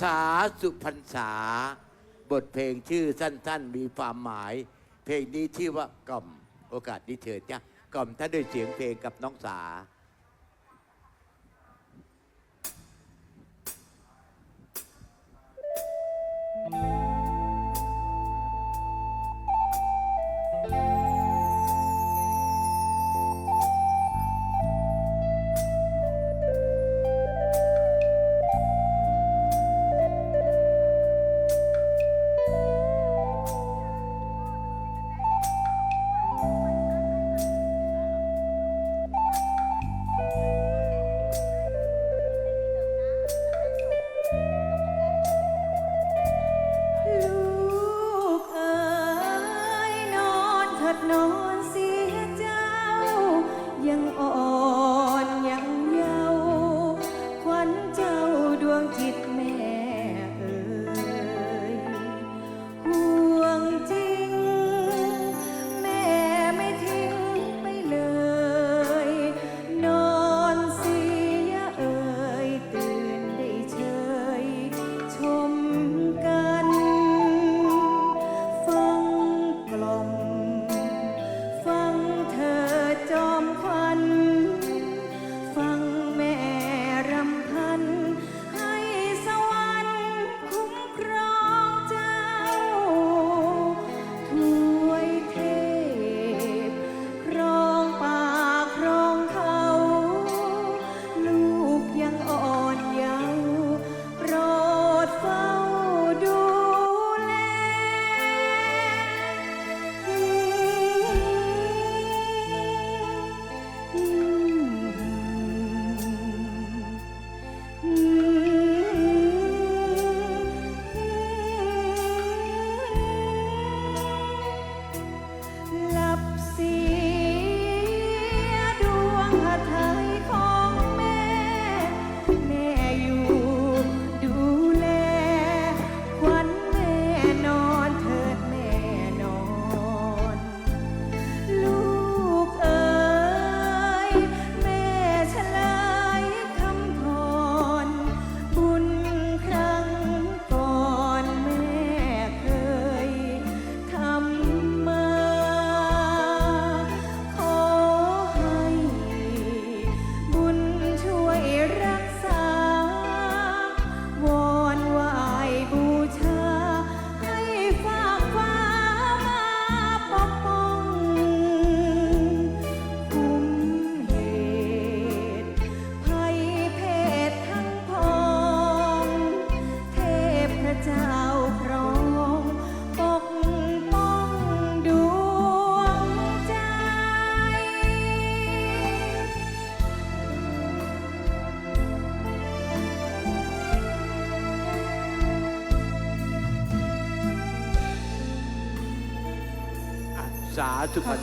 สาสุพรรษา บทเพลงชื่อสั้น ๆ มีความหมาย เพลงนี้ที่ว่ากล่อมโอกาสนี้เถิดจ้ะกล่อมท่านด้วยเสียงเพลงกับน้องสา No. Exato, pra